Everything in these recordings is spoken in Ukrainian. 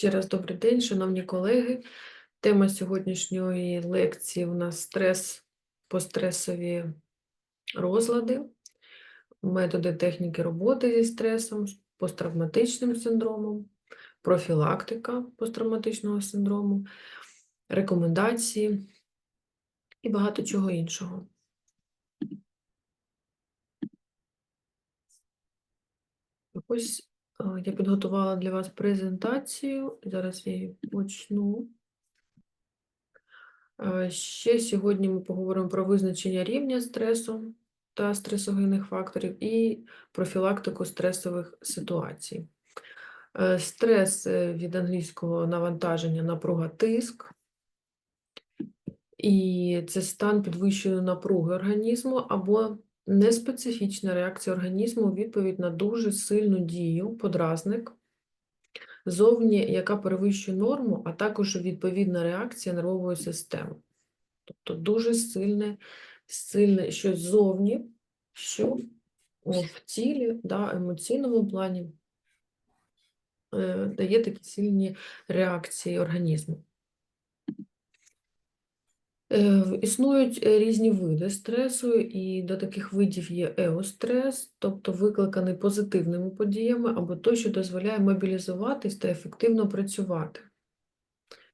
Ще раз добрий день, шановні колеги. Тема сьогоднішньої лекції у нас стрес, постресові розлади, методи техніки роботи зі стресом, посттравматичним синдромом, профілактика посттравматичного синдрому, рекомендації і багато чого іншого. Ось я підготувала для вас презентацію. Зараз я її почну. Е, Ще сьогодні ми поговоримо про визначення рівня стресу та стресогенних факторів і профілактику стресових ситуацій. Е, Стрес е, від англійського навантаження, напруга, тиск. І це стан підвищеної напруги організму або неспецифічна реакція організму у відповідь на дуже сильну дію, подразник, зовні, яка перевищує норму, а також відповідна реакція нервової системи. Тобто дуже сильне, сильне щось зовні, що в тілі, да, емоційному плані е, дає такі сильні реакції організму. Е, Існують е, різні види стресу, і до таких видів є еострес, тобто викликаний позитивними подіями, або той, що дозволяє мобілізуватись та ефективно працювати.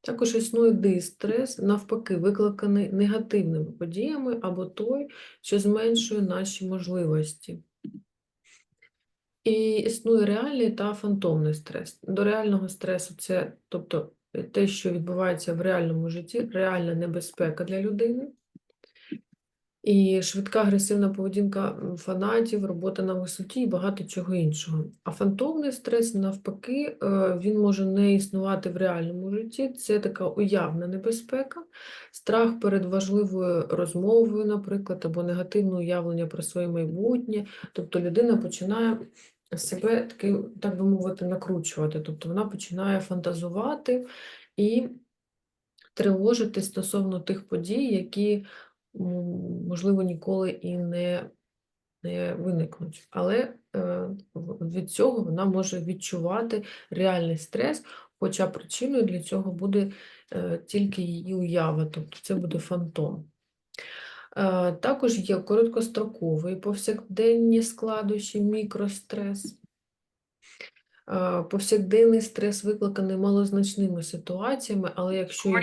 Також існує дистрес, навпаки, викликаний негативними подіями, або той, що зменшує наші можливості. І існує реальний та фантомний стрес. До реального стресу це, тобто, те, що відбувається в реальному житті, реальна небезпека для людини. І швидка агресивна поведінка фанатів, робота на висоті і багато чого іншого. А фантомний стрес, навпаки, е, він може не існувати в реальному житті. Це така уявна небезпека, страх перед важливою розмовою, наприклад, або негативне уявлення про своє майбутнє. Тобто людина починає себе таки, так би мовити, накручувати. Тобто вона починає фантазувати і тривожити стосовно тих подій, які можливо, ніколи і не, не виникнуть. Але е, від цього вона може відчувати реальний стрес, хоча причиною для цього буде е, тільки її уява, тобто це буде фантом. Е, Також є короткостроковий повсякденні складощі, мікрострес. Е, Повсякденний стрес викликаний малозначними ситуаціями, але якщо їх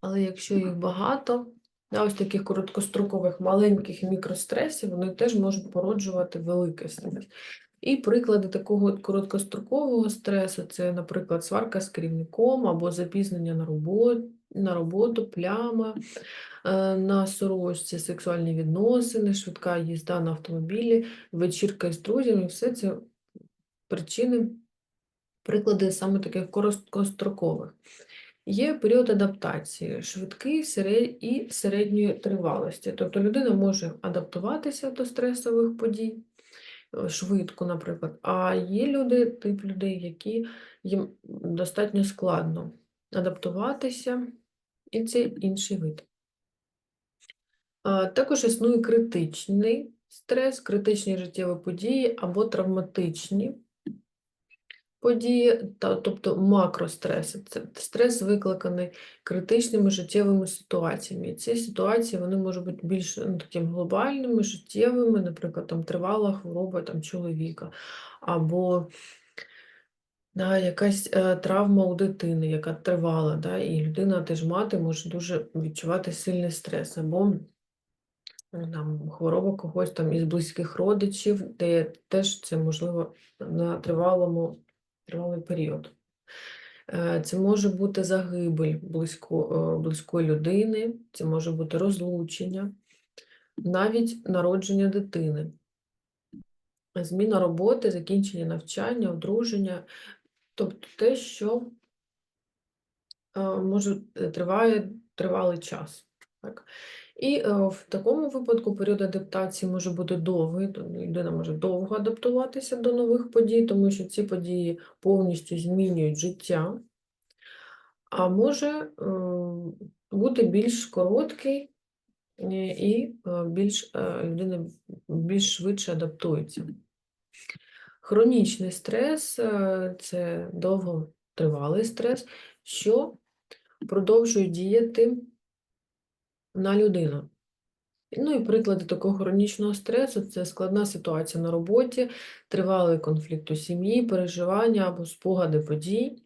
але якщо їх багато, да, ось таких короткострокових маленьких мікростресів, вони теж можуть породжувати великий стрес. І приклади такого короткострокового стресу це, наприклад, сварка з керівником або запізнення на роботу, на роботу, пляма е, на сорочці, сексуальні відносини, швидка їзда на автомобілі, вечірка з друзями, все це причини, приклади саме таких короткострокових. Є період адаптації, швидкий і середньої тривалості. Тобто людина може адаптуватися до стресових подій е, швидко, наприклад. А є люди, тип людей, які їм достатньо складно адаптуватися, і це інший вид. Також існує критичний стрес, критичні життєві події або травматичні події, тобто макростреси. Це стрес викликаний критичними життєвими ситуаціями. І ці ситуації вони можуть бути більш ну, такими глобальними, життєвими, наприклад, там тривала хвороба там, чоловіка, або да, якась е, травма у дитини, яка тривала, да, і людина теж мати може дуже відчувати сильний стрес, або ну, там, хвороба когось там із близьких родичів, де теж це можливо на тривалому, тривалий період. Е, Це може бути загибель близько, е, близької людини, це може бути розлучення, навіть народження дитини, зміна роботи, закінчення навчання, одруження, тобто те, що е, може е, триває тривалий час. Так? І е, в такому випадку період адаптації може бути довгий, людина може довго адаптуватися до нових подій, тому що ці події повністю змінюють життя, а може бути більш короткий і більш, людина більш швидше адаптується. Хронічний стрес е, це довготривалий стрес, що продовжує діяти на людину. Ну і приклади такого хронічного стресу це складна ситуація на роботі, тривалий конфлікт у сім'ї, переживання або спогади подій.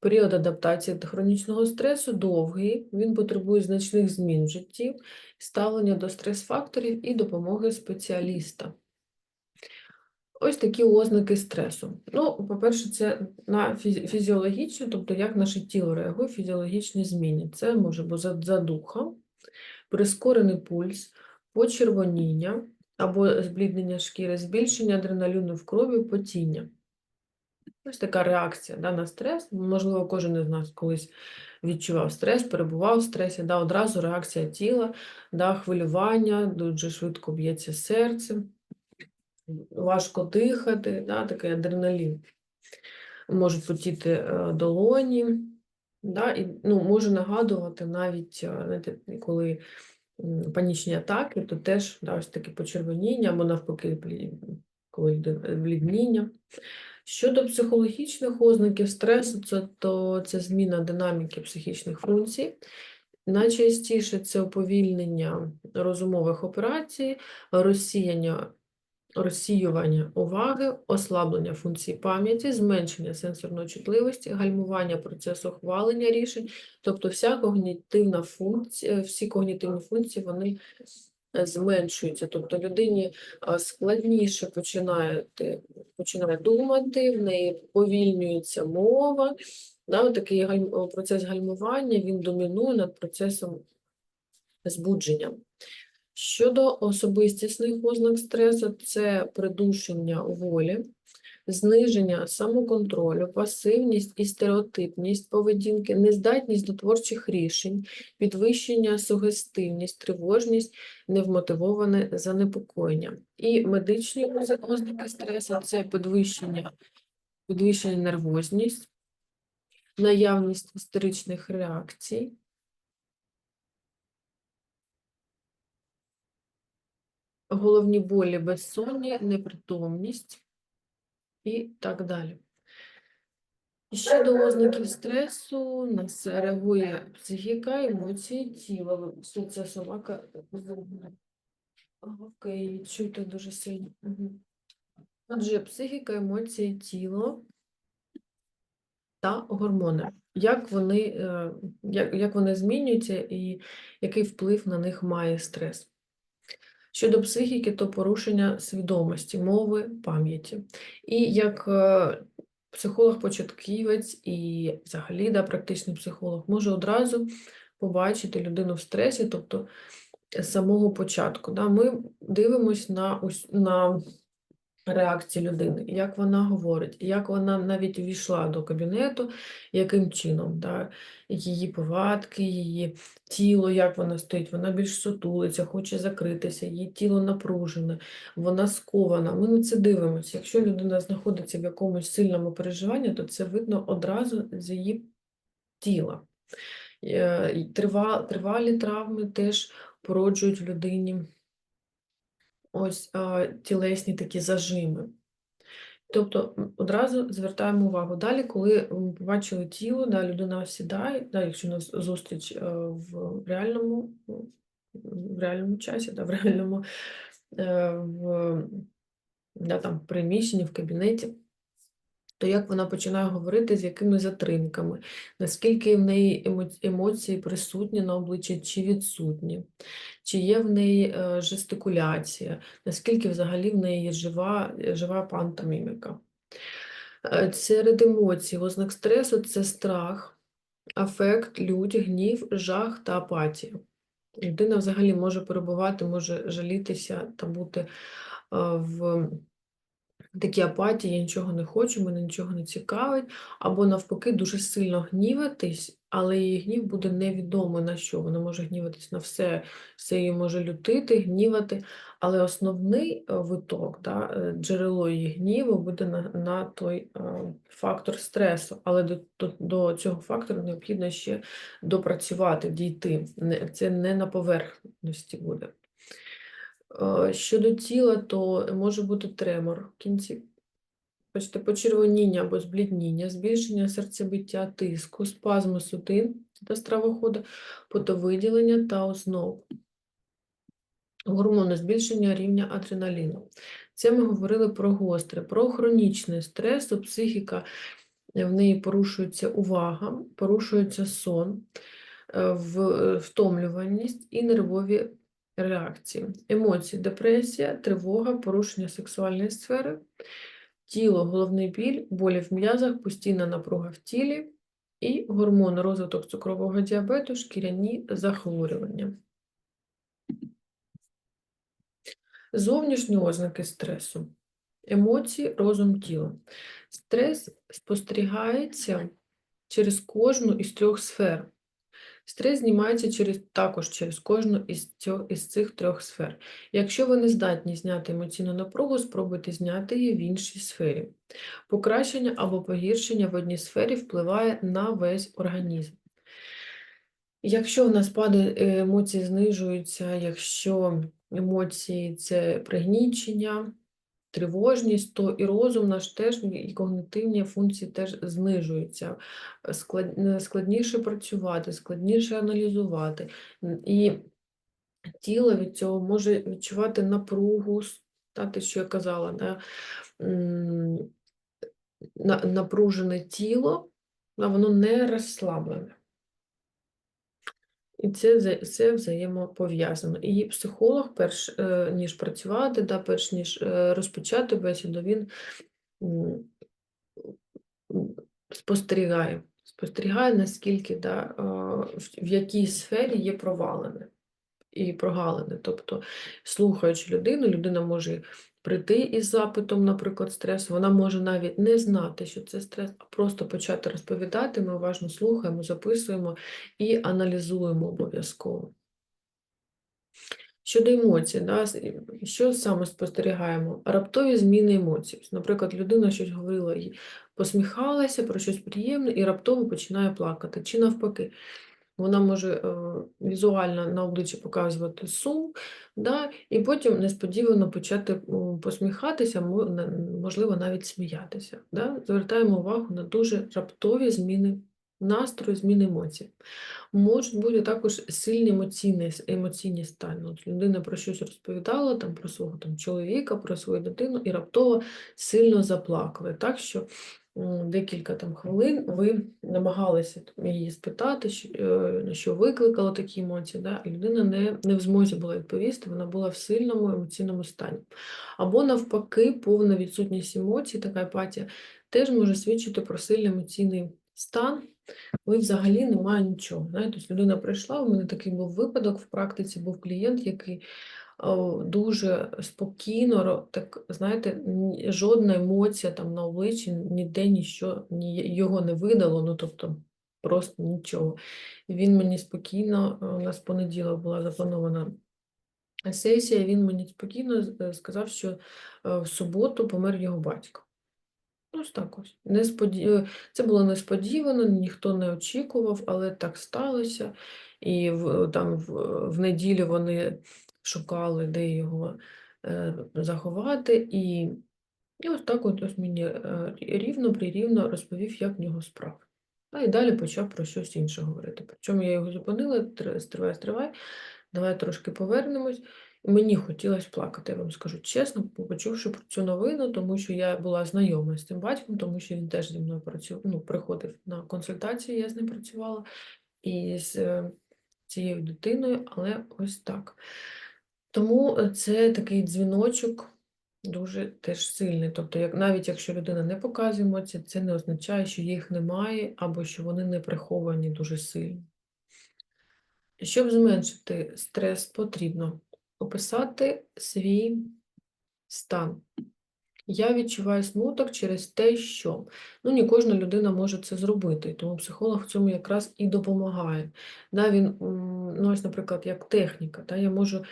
Період адаптації до хронічного стресу довгий, він потребує значних змін в житті, ставлення до стрес-факторів і допомоги спеціаліста. Ось такі ознаки стресу. Ну, по-перше, це на фізі- фізіологічно, тобто як наше тіло реагує фізіологічні зміни. Це може бути за- задуха, прискорений пульс, почервоніння або збліднення шкіри, збільшення адреналіну в крові, потіння. Ось така реакція да, на стрес. Можливо, кожен із нас колись відчував стрес, перебував в стресі, да, одразу реакція тіла, да, хвилювання, дуже швидко б'ється серце, важко дихати, да, такий адреналін. Можуть потіти е, долоні, да, і, ну, може нагадувати навіть, е, знаєте, коли панічні атаки, то теж да, ось таке почервоніння або навпаки, коли людина- блідніння. Щодо психологічних ознаків стресу, це, то це зміна динаміки психічних функцій. Найчастіше це уповільнення розумових операцій, розсіяння, розсіювання уваги, ослаблення функцій пам'яті, зменшення сенсорної чутливості, гальмування процесу ухвалення рішень, тобто вся когнітивна функція, всі когнітивні функції вони е, зменшуються. Тобто людині складніше починає, починає думати, в неї повільнюється мова. Да, такий процес гальмування він домінує над процесом збудження. Щодо особистісних ознак стресу, це придушення волі, зниження самоконтролю, пасивність і стереотипність поведінки, нездатність до творчих рішень, підвищення сугестивність, тривожність, невмотивоване занепокоєння. І медичні ознаки стресу це підвищення, підвищення нервозність, наявність істеричних реакцій, головні болі, безсоння, непритомність і так далі. І Щодо ознаків стресу, на це реагує психіка, емоції, тіло. Це собака. Окей, чути дуже сильно. Отже, психіка, емоції, тіло та гормони. Як вони, е, як вони змінюються і який вплив на них має стрес? Щодо психіки, то порушення свідомості, мови, пам'яті. І як е, психолог-початківець і взагалі да, практичний психолог може одразу побачити людину в стресі, тобто з самого початку. Да, ми дивимось на, на реакції людини, як вона говорить, як вона навіть увійшла до кабінету, яким чином, да, її повадки, її тіло, як вона стоїть, вона більш сутулиться, хоче закритися, її тіло напружене, вона скована. Ми на це дивимося. Якщо людина знаходиться в якомусь сильному переживанні, то це видно одразу з її тіла. Е, Тривалі травми теж породжують в людині ось тілесні такі зажими. Тобто одразу звертаємо увагу. Далі, коли ми побачили тіло, да, людина сідає, да, якщо у нас зустріч е, в реальному, в реальному часі, да, в реальному е, в, да, там, приміщенні, в кабінеті, то як вона починає говорити, з якими затримками, наскільки в неї емоції присутні на обличчі чи відсутні, чи є в неї е, жестикуляція, наскільки взагалі в неї є жива, жива пантоміміка. Е, Серед емоцій, ознак стресу це страх, афект, лють, гнів, жах та апатія. Людина взагалі може перебувати, може жалітися та бути е, в такій апатії, я нічого не хочу, мене нічого не цікавить, або навпаки дуже сильно гніватись, але її гнів буде невідомо на що. Вона може гніватись на все, все її може лютити, гнівати, але основний е, виток, да, е, джерело її гніву буде на, на той е, фактор стресу. Але до, до, до цього фактору необхідно ще допрацювати, дійти. Це не на поверхності буде. Е, Щодо тіла, то може бути тремор в кінці бачите, почервоніння або зблідніння, збільшення серцебиття, тиску, спазми судин та стравоходу, потовиділення та озноб. Гормони збільшення рівня адреналіну. Це ми говорили про гостре, про хронічний стрес, у психіка е, в неї порушується увага, порушується сон, е, втомлюваність і нервові реакції. Емоції, депресія, тривога, порушення сексуальної сфери, тіло, головний біль, болі в м'язах, постійна напруга в тілі і гормони, розвиток цукрового діабету, шкіряні захворювання. Зовнішні ознаки стресу. Емоції, розум, тіло. Стрес спостерігається через кожну із трьох сфер. Стрес знімається через, також через кожну із, цьо, із цих трьох сфер. Якщо ви не здатні зняти емоційну напругу, спробуйте зняти її в іншій сфері. Покращення або погіршення в одній сфері впливає на весь організм. Якщо в нас падає, е, емоції знижуються, якщо емоції це пригнічення, тривожність, то і розум наш теж, і когнитивні функції теж знижуються. Складніше працювати, складніше аналізувати. І тіло від цього може відчувати напругу, те, що я казала, да? напружене тіло, а воно не розслаблене. І це, це взаємопов'язано. І психолог, перш е, ніж працювати, да, перш ніж е, розпочати бесіду, він спостерігає. Спостерігає, наскільки, да, е, в, якій сфері є провалини і прогалини. Тобто, слухаючи людину, людина може прийти із запитом, наприклад, стресу, вона може навіть не знати, що це стрес, а просто почати розповідати. Ми уважно слухаємо, записуємо і аналізуємо обов'язково. Щодо емоцій, да, що саме спостерігаємо? Раптові зміни емоцій. Наприклад, людина щось говорила посміхалася про щось приємне і раптово починає плакати. Чи навпаки, вона може е, візуально на обличчі показувати сум, да, і потім несподівано почати посміхатися, можливо, навіть сміятися. Да? Звертаємо увагу на дуже раптові зміни настрою, зміни емоцій. Можуть бути також сильні емоційні, емоційні стані. От людина про щось розповідала, там, про свого там, чоловіка, про свою дитину, і раптово сильно заплакали. Так що декілька там хвилин ви намагалися її спитати, що, е, що викликало такі емоції, да? людина не, не в змозі була відповісти, вона була в сильному емоційному стані. Або навпаки, повна відсутність емоцій, така апатія, теж може свідчити про сильний емоційний стан, коли взагалі немає нічого. Тобто людина прийшла, у мене такий був випадок в практиці, був клієнт, який дуже спокійно, так, знаєте, жодна емоція там на обличчі, ніде ніщо ні, його не видало, ну тобто просто нічого. Він мені спокійно, е, у нас понеділок була запланована сесія, він мені спокійно е, сказав, що е, в суботу помер його батько. Ось так ось. Несподі... е, Це було несподівано, ніхто не очікував, але так сталося. І в, там в, в неділю вони шукали, де його е, заховати. І, і ось так от ось мені е, рівно прирівно розповів, як в нього справи. А і далі почав про щось інше говорити. Причому я його зупинила, стривай, стривай, давай трошки повернемось. Мені хотілося плакати, я вам скажу чесно, почувши про цю новину, тому що я була знайома з цим батьком, тому що він теж зі мною працював, ну, приходив на консультації, я з ним працювала, і з е, цією дитиною, але ось так. Тому е, це такий дзвіночок дуже теж сильний. Тобто, як, навіть якщо людина не показує емоції, це не означає, що їх немає або що вони не приховані дуже сильно. Щоб зменшити стрес, потрібно описати свій стан. Я відчуваю смуток через те, що ну, не кожна людина може це зробити, тому психолог в цьому якраз і допомагає. Да, він, ну, ось, наприклад, як техніка, да, я можу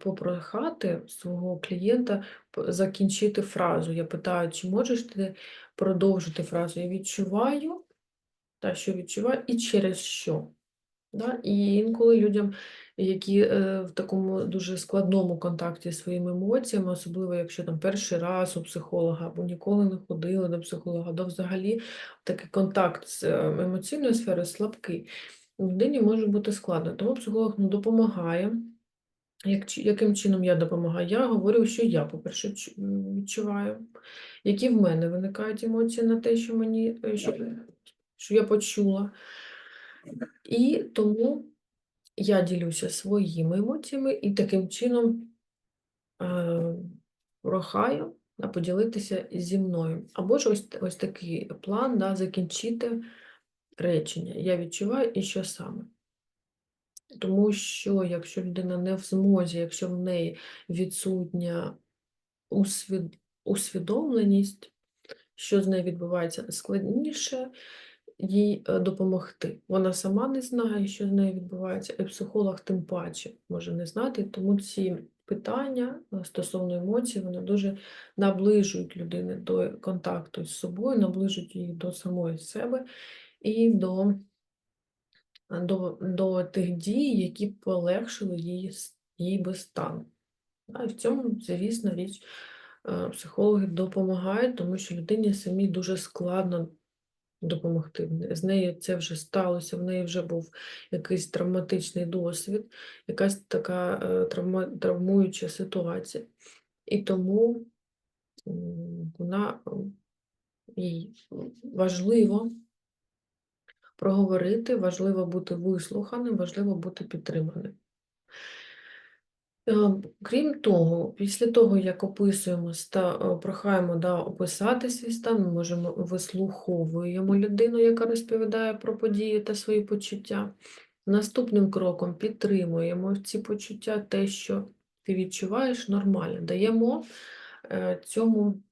попрохати свого клієнта закінчити фразу. Я питаю, чи можеш ти продовжити фразу? Я відчуваю, та, що відчуваю, і через що. Да? І інколи людям які е, в такому дуже складному контакті зі своїми емоціями, особливо якщо там перший раз у психолога або ніколи не ходили до психолога, то взагалі такий контакт з е, емоційною сферою слабкий. Людині може бути складно, тому психолог ну, допомагає. Як, яким чином я допомагаю? Я говорю, що я, по-перше, відчуваю, які в мене виникають емоції на те, що мені е, що, що я почула. І тому я ділюся своїми емоціями і таким чином е, прохаю поділитися зі мною. Або ж ось, ось такий план, да, закінчити речення. Я відчуваю і що саме. Тому що якщо людина не в змозі, якщо в неї відсутня усвід... усвідомленість, що з нею відбувається, складніше їй е, допомогти. Вона сама не знає, що з нею відбувається, і психолог тим паче може не знати, тому ці питання е, стосовно емоцій, вони дуже наближують людини до контакту з собою, наближують її до самої себе і до до, до тих дій, які полегшили її, її би стан. І в цьому, звісно, річ, е, психологи допомагають, тому що людині самій дуже складно допомогти. З нею це вже сталося, в неї вже був якийсь травматичний досвід, якась така е, травма, травмуюча ситуація. І тому вона їй важливо проговорити, важливо бути вислуханим, важливо бути підтриманим. Е, Крім того, після того, як описуємо, е, прохаємо да, описати свій стан, ми можемо вислуховуємо людину, яка розповідає про події та свої почуття. Наступним кроком підтримуємо ці почуття, те, що ти відчуваєш, нормально. Даємо е, цьому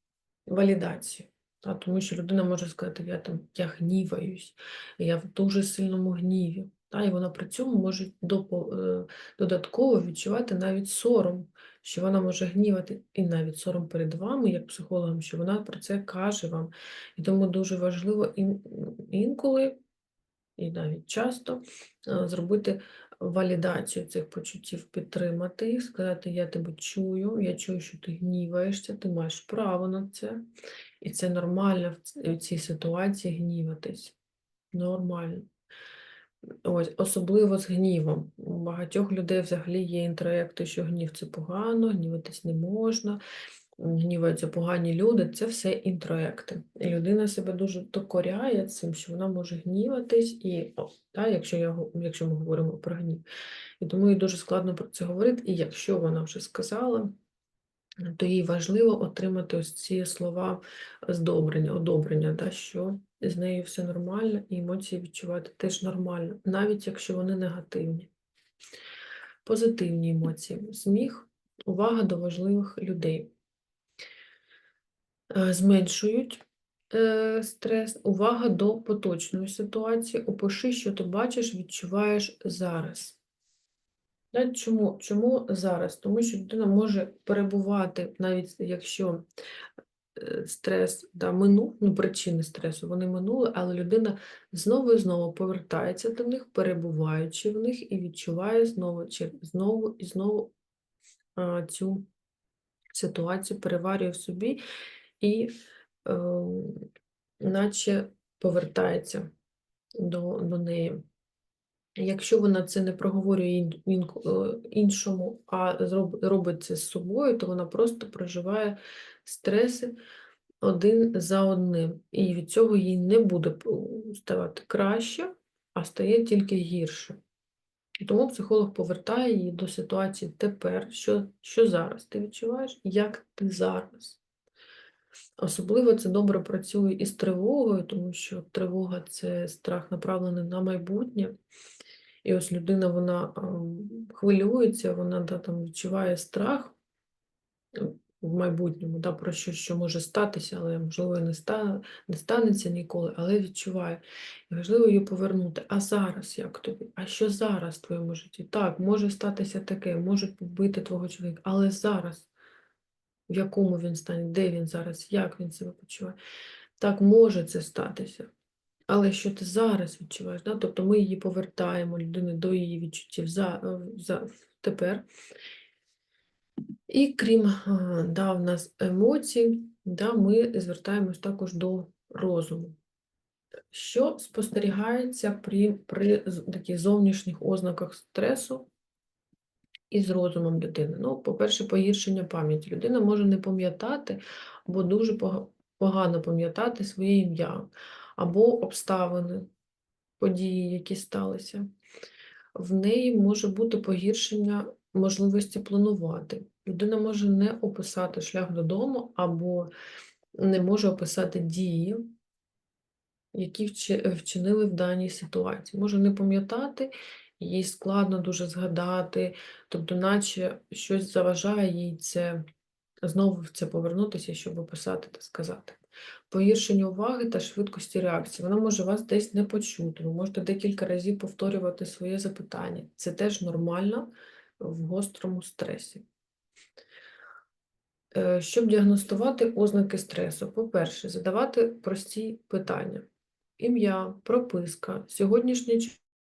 валідацію. Та, тому що людина може сказати, я там я гніваюсь, я в дуже сильному гніві. Та, і вона при цьому може е, додатково відчувати навіть сором, що вона може гнівати, і навіть сором перед вами, як психологом, що вона про це каже вам. І тому дуже важливо ін- інколи, і навіть часто е, зробити валідацію цих почуттів, підтримати їх, сказати, я тебе чую, я чую, що ти гніваєшся, ти маєш право на це. І це нормально в цій ситуації гніватись. Нормально. Ось, особливо з гнівом. У багатьох людей взагалі є інтроекти, що гнів це погано, гніватись не можна, гніваються погані люди, це все інтроекти. І людина себе дуже докоряє цим, що вона може гніватись, і о, та, якщо, я, якщо ми говоримо про гнів. І тому їй дуже складно про це говорити. І якщо вона вже сказала, то їй важливо отримати ось ці слова здобрення, одобрення, да, що з нею все нормально, і емоції відчувати теж нормально, навіть якщо вони негативні. Позитивні емоції, сміх, увага до важливих людей. Е, Зменшують е, стрес, увага до поточної ситуації. Опиши, що ти бачиш, відчуваєш зараз. Чому? Чому зараз? Тому що людина може перебувати, навіть якщо е, стрес да, минув, ну, причини стресу, вони минули, але людина знову і знову повертається до них, перебуваючи в них, і відчуває знову, знову і знову цю ситуацію, переварює в собі і е, наче повертається до, до неї. Якщо вона це не проговорює е, іншому, а робить це з собою, то вона просто проживає стреси один за одним. І від цього їй не буде ставати краще, а стає тільки гірше. Тому психолог повертає її до ситуації тепер, що, що зараз ти відчуваєш, як ти зараз. Особливо це добре працює із тривогою, тому що тривога це страх направлений на майбутнє. І ось людина вона хвилюється, вона да, там відчуває страх в майбутньому, да, про що, що може статися, але можливо не, ста, не станеться ніколи, але відчуває. І важливо її повернути. А зараз як тобі? А що зараз в твоєму житті? Так, може статися таке, можуть побити твого чоловіка, але зараз в якому він стані, де він зараз, як він себе почуває. Так може це статися. Але що ти зараз відчуваєш? Да? Тобто ми її повертаємо людину до її відчуттів за, е, за тепер. І крім да, в нас емоцій, да, ми звертаємось також до розуму. Що спостерігається при, при таких зовнішніх ознаках стресу із розумом дитини? Ну, по-перше, погіршення пам'яті. Людина може не пам'ятати або дуже погано пам'ятати своє ім'я, або обставини, події, які сталися. В неї може бути погіршення можливості планувати. Людина може не описати шлях додому, або не може описати дії, які вчинили в даній ситуації. Може не пам'ятати, їй складно дуже згадати, тобто, наче щось заважає їй це знову в це повернутися, щоб описати та сказати. Погіршення уваги та швидкості реакції. Вона може вас десь не почути. Ви можете декілька разів повторювати своє запитання. Це теж нормально в гострому стресі. Е, Щоб діагностувати ознаки стресу, по-перше, задавати прості питання. Ім'я, прописка, сьогоднішнє